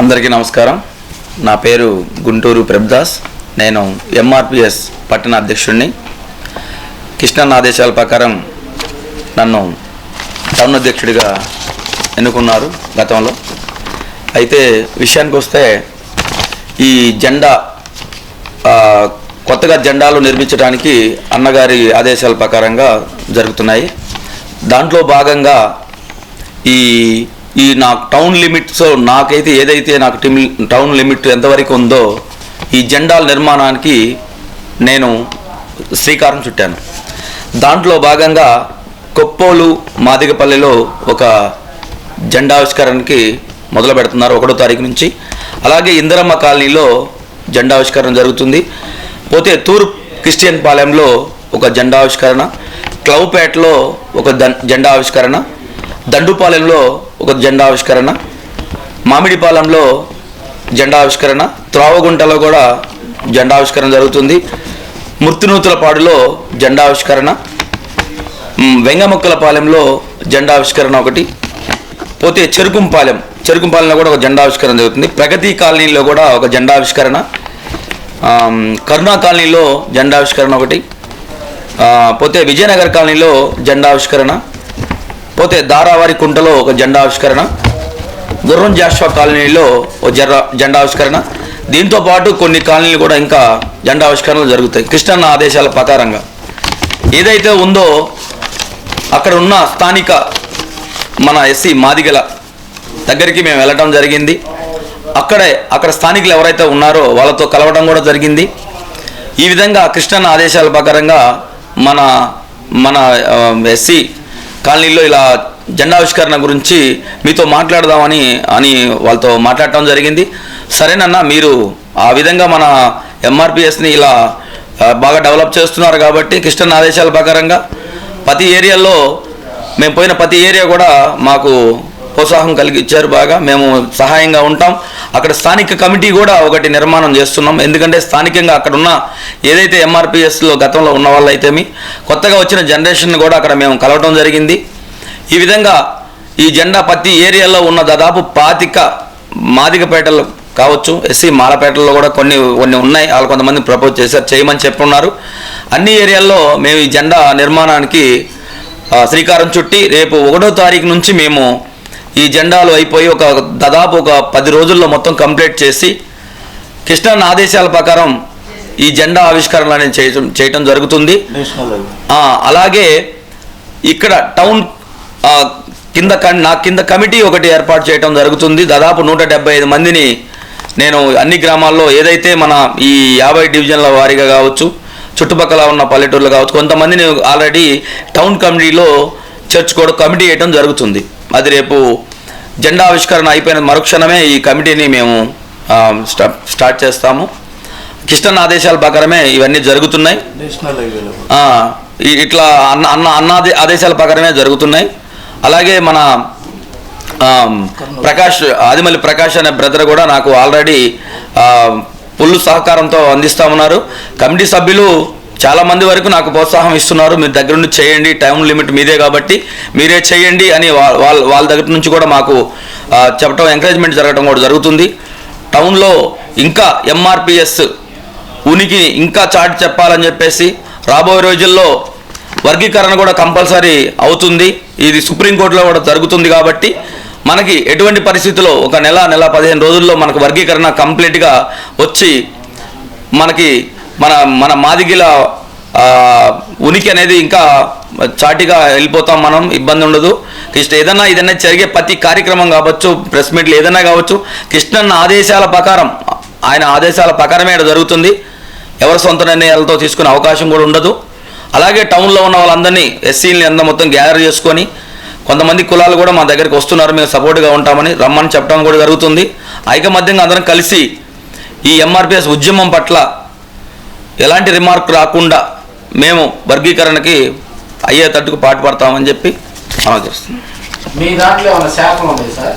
అందరికీ నమస్కారం. నా పేరు గుంటూరు ప్రభుదాస్ నేను ఎంఆర్పిఎస్ పట్టణ అధ్యక్షుడిని. కృష్ణన్న ఆదేశాల ప్రకారం నన్ను టౌన్ అధ్యక్షుడిగా ఎన్నుకున్నారు గతంలో. అయితే విషయానికి వస్తే ఈ జెండా కొత్తగా జెండాలు నిర్మించడానికి అన్నగారి ఆదేశాల ప్రకారంగా జరుగుతున్నాయి. దాంట్లో భాగంగా ఈ ఈ నా టౌన్ లిమిట్స్ నాకైతే ఏదైతే నాకు టిమ్ టౌన్ లిమిట్ ఎంతవరకు ఉందో ఈ జెండాల నిర్మాణానికి నేను శ్రీకారం చుట్టాను. దాంట్లో భాగంగా కొప్పోలు మాదిగపల్లిలో ఒక జెండా ఆవిష్కరణకి మొదలు పెడుతున్నారు ఒకటో తారీఖు నుంచి. అలాగే ఇందిరమ్మ కాలనీలో జెండా ఆవిష్కరణ జరుగుతుంది. పోతే తూర్పు క్రిస్టియన్ పాలెంలో ఒక జెండా ఆవిష్కరణ క్లౌపేటలో ఒక ద జెండా ఆవిష్కరణ దండుపాలెంలో ఒక జెండా ఆవిష్కరణ. మామిడిపాలెంలో జెండా ఆవిష్కరణ. త్రావగుంటలో కూడా జెండా ఆవిష్కరణ జరుగుతుంది. ముర్తినూతులపాడులో జెండా ఆవిష్కరణ. మ్, వెంగమొక్కలపాలెంలో జెండా ఆవిష్కరణ ఒకటి. పోతే చెరుకుంపాలెం. చెరుకుంపాలెంలో కూడా ఒక జెండా ఆవిష్కరణ జరుగుతుంది. ప్రగతి కాలనీలో కూడా ఒక జెండా ఆవిష్కరణ. కరుణా కాలనీలో జెండా ఆవిష్కరణ ఒకటి. పోతే విజయనగర్ కాలనీలో జెండా ఆవిష్కరణ. పోతే దారావారి కుంటలో ఒక జెండా ఆవిష్కరణ గుర్రం జాషువా కాలనీలో ఒక జెర్ర జెండా ఆవిష్కరణ. దీంతో పాటు కొన్ని కాలనీలు కూడా ఇంకా జెండా ఆవిష్కరణలు జరుగుతాయి. కృష్ణన్న ఆదేశాల ప్రకారంగా. ఏదైతే ఉందో అక్కడ ఉన్న స్థానిక మన ఎస్సీ మాదిగల దగ్గరికి మేము వెళ్ళటం జరిగింది. అక్కడే అక్కడ స్థానికులు ఎవరైతే ఉన్నారో వాళ్ళతో కలవడం కూడా జరిగింది. ఈ విధంగా కృష్ణన్న ఆదేశాల ప్రకారంగా మన మన ఎస్సీ కాలనీలో ఇలా జెండావిష్కరణ గురించి మీతో మాట్లాడదామని అని వాళ్ళతో మాట్లాడటం జరిగింది. సరేనన్నా మీరు ఆ విధంగా మన ఎంఆర్పిఎస్ని ఇలా బాగా డెవలప్ చేస్తున్నారు కాబట్టి కిష్టన్ ఆదేశాల ప్రకారంగా ప్రతి ఏరియాలో మేము పోయిన ప్రతి ఏరియా కూడా మాకు ప్రోత్సాహం కలిగించారు బాగా. మేము సహాయంగా ఉంటాం. అక్కడ స్థానిక కమిటీ కూడా ఒకటి నిర్మాణం చేస్తున్నాం. ఎందుకంటే స్థానికంగా అక్కడ ఉన్న ఏదైతే ఎంఆర్పిఎస్లో గతంలో ఉన్న వాళ్ళైతేమి కొత్తగా వచ్చిన జనరేషన్ కూడా అక్కడ మేము కలవటం జరిగింది. ఈ విధంగా ఈ జెండా ప్రతి ఏరియాలో ఉన్న దాదాపు పాతిక మాదికపేటలు కావచ్చు ఎస్సీ మాలపేటల్లో కూడా కొన్ని కొన్ని ఉన్నాయి. వాళ్ళు కొంతమంది ప్రపోజ్ చేశారు చేయమని చెప్పున్నారు. అన్ని ఏరియాల్లో మేము ఈ జెండా నిర్మాణానికి శ్రీకారం చుట్టి రేపు ఒకటో తారీఖు నుంచి మేము ఈ జెండాలు అయిపోయి ఒక దాదాపు ఒక పది రోజుల్లో మొత్తం కంప్లీట్ చేసి కృష్ణన్న ఆదేశాల ప్రకారం ఈ జెండా ఆవిష్కరణ అనేది చేయటం చేయటం జరుగుతుంది. అలాగే ఇక్కడ టౌన్ కింద నా కింద కమిటీ ఒకటి ఏర్పాటు చేయటం జరుగుతుంది. దాదాపు నూట ఐదు మందిని నేను అన్ని గ్రామాల్లో ఏదైతే మన ఈ యాభై డివిజన్ల వారీగా కావచ్చు చుట్టుపక్కల ఉన్న పల్లెటూర్లు కావచ్చు కొంతమందిని ఆల్రెడీ టౌన్ కమిటీలో చేర్చుకోవడం కమిటీ వేయటం జరుగుతుంది. అది రేపు జెండా ఆవిష్కరణ అయిపోయిన మరుక్షణమే ఈ కమిటీని మేము స్టార్ట్ చేస్తాము. కృష్ణన్న ఆదేశాల ప్రకారమే ఇవన్నీ జరుగుతున్నాయి. ఇట్లా అన్న అన్న అన్న ఆదే- ఆదేశాల ప్రకారమే జరుగుతున్నాయి. అలాగే మన ప్రకాష్ ఆదిమల్లి ప్రకాష్ అనే బ్రదర్ కూడా నాకు ఆల్రెడీ ఫుల్ సహకారంతో అందిస్తా ఉన్నారు. కమిటీ సభ్యులు చాలా మంది వరకు నాకు ప్రోత్సాహం ఇస్తున్నారు. మీరు దగ్గర నుండి చేయండి. టైం లిమిట్ మీదే కాబట్టి మీరే చేయండి అని వా- వాళ్ళ వాళ్ళ దగ్గర నుంచి కూడా మాకు చెప్పడం ఎంకరేజ్మెంట్ జరగడం కూడా జరుగుతుంది. టౌన్లో ఇంకా ఎంఆర్పిఎస్ ఉనికి ఇంకా చాటి చెప్పాలని చెప్పేసి రాబోయే రోజుల్లో వర్గీకరణ కూడా కంపల్సరీ అవుతుంది. ఇది సుప్రీంకోర్టులో కూడా జరుగుతుంది కాబట్టి మనకి ఎటువంటి పరిస్థితుల్లో ఒక నెల నెల పదిహేను రోజుల్లో మనకు వర్గీకరణ కంప్లీట్గా వచ్చి మనకి మన మన మాదిగిల ఉనికి అనేది ఇంకా చాటిగా వెళ్ళిపోతాం మనం ఇబ్బంది ఉండదు. కృష్ణ ఏదైనా ఏదైనా జరిగే ప్రతి కార్యక్రమం కావచ్చు ప్రెస్ మీట్లు ఏదైనా కావచ్చు కృష్ణన్న ఆదేశాల ప్రకారం ఆయన ఆదేశాల ప్రకారమే ఇక్కడ జరుగుతుంది. ఎవరి సొంత నిర్ణయాలతో తీసుకునే అవకాశం కూడా ఉండదు. అలాగే టౌన్లో ఉన్న వాళ్ళందరినీ ఎస్సీని అంతా మొత్తం గ్యాదర్ చేసుకొని కొంతమంది కులాలు కూడా మా దగ్గరికి వస్తున్నారు మేము సపోర్ట్గా ఉంటామని రమ్మని చెప్పడం కూడా జరుగుతుంది. ఐకమత్యంగా అందరం కలిసి ఈ ఎంఆర్పిఎస్ ఉద్యమం పట్ల ఎలాంటి రిమార్క్ రాకుండా మేము వర్గీకరణకి అయ్యేటట్టుకు పాటుపడతామని చెప్పి చేస్తున్నాం. మీ దాంట్లో ఏమైనా శాఖలు ఉన్నాయి సార్?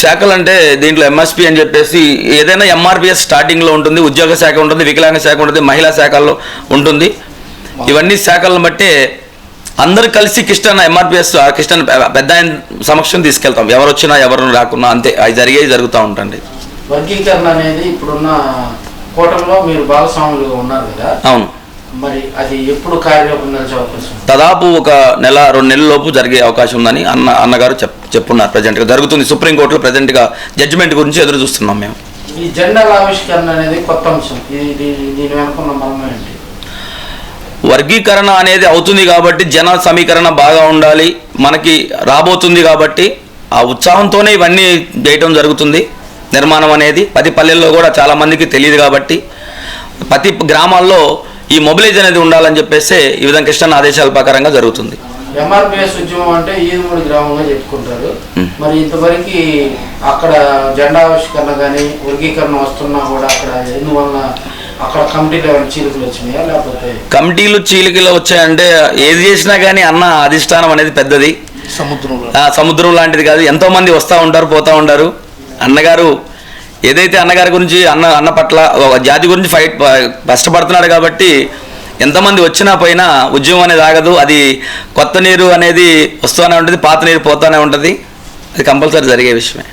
శాఖలు అంటే దీంట్లో ఎంఎస్పి అని చెప్పేసి ఏదైనా ఎంఆర్పిఎస్ స్టార్టింగ్లో ఉంటుంది ఉద్యోగ శాఖ ఉంటుంది వికలాంగ శాఖ ఉంటుంది మహిళా శాఖల్లో ఉంటుంది. ఇవన్నీ శాఖలను బట్టే అందరు కలిసి కిష్టన్ ఎంఆర్పిఎస్ కిష్టన్ పెద్ద సమక్షం తీసుకెళ్తాం. ఎవరు వచ్చినా ఎవరు రాకున్నా అంతే. అది జరిగేవి జరుగుతూ ఉంటుంది వర్గీకరణ అనేది ఇప్పుడున్న కూటమిలో మీరు భాగస్వాములుగా ఉన్నారు కదా. అవును. మరి అది ఎప్పుడు కార్యరూపం? దాదాపు ఒక నెల రెండు నెలల లోపు జరిగే అవకాశం ఉందని అన్న అన్నగారు చెప్ చెప్పున్నారు ప్రజెంట్గా. జరుగుతుంది సుప్రీంకోర్టులో ప్రజెంట్గా జడ్జిమెంట్ గురించి ఎదురు చూస్తున్నాం మేము. ఈ జెండాల ఆవిష్కరణ అనేది కొత్త అంశం. దీని వెనుకున్న మర్మం ఏంటి? వర్గీకరణ అనేది అవుతుంది కాబట్టి జన సమీకరణ బాగా ఉండాలి. మనకి రాబోతుంది కాబట్టి ఆ ఉత్సాహంతోనే ఇవన్నీ చేయటం జరుగుతుంది. నిర్మాణం అనేది ప్రతి పల్లెల్లో కూడా చాలా మందికి తెలియదు కాబట్టి ప్రతి గ్రామాల్లో ఈ మొబిలైజ్ అనేది ఉండాలని చెప్పేసి ఈ విధంగా కృష్ణ ఆదేశాల ప్రకారంగా జరుగుతుంది. ఎంఆర్పిఎస్ ఉద్యమం అంటే ఈదుమూడి గ్రామంగా చెప్పుకుంటారు. మ్. మరి ఇంతవరకు అక్కడ జెండా ఆవిష్కరణ కానీ వర్గీకరణ వస్తున్నా కూడా అక్కడ ఎందువల్ల అక్కడ కమిటీలో చీలికలు వచ్చినాయా లేకపోతే? కమిటీలు చీలికలు వచ్చాయంటే ఏది చేసినా కానీ అన్న అధిష్టానం అనేది పెద్దది. సముద్రంలో ఆ సముద్రం లాంటిది కాదు. ఎంతో మంది వస్తూ ఉంటారు పోతూ ఉంటారు. అన్నగారు ఏదైతే అన్నగారి గురించి అన్న అన్న పట్ల జాతి గురించి ఫైట్ కష్టపడుతున్నాడు కాబట్టి ఎంతమంది వచ్చినా పోయినా ఉద్యమం అనేది ఆగదు. అది కొత్త నీరు అనేది వస్తూనే ఉంటుంది పాత నీరు పోతూనే ఉంటుంది. అది కంపల్సరీ జరిగే విషయమే.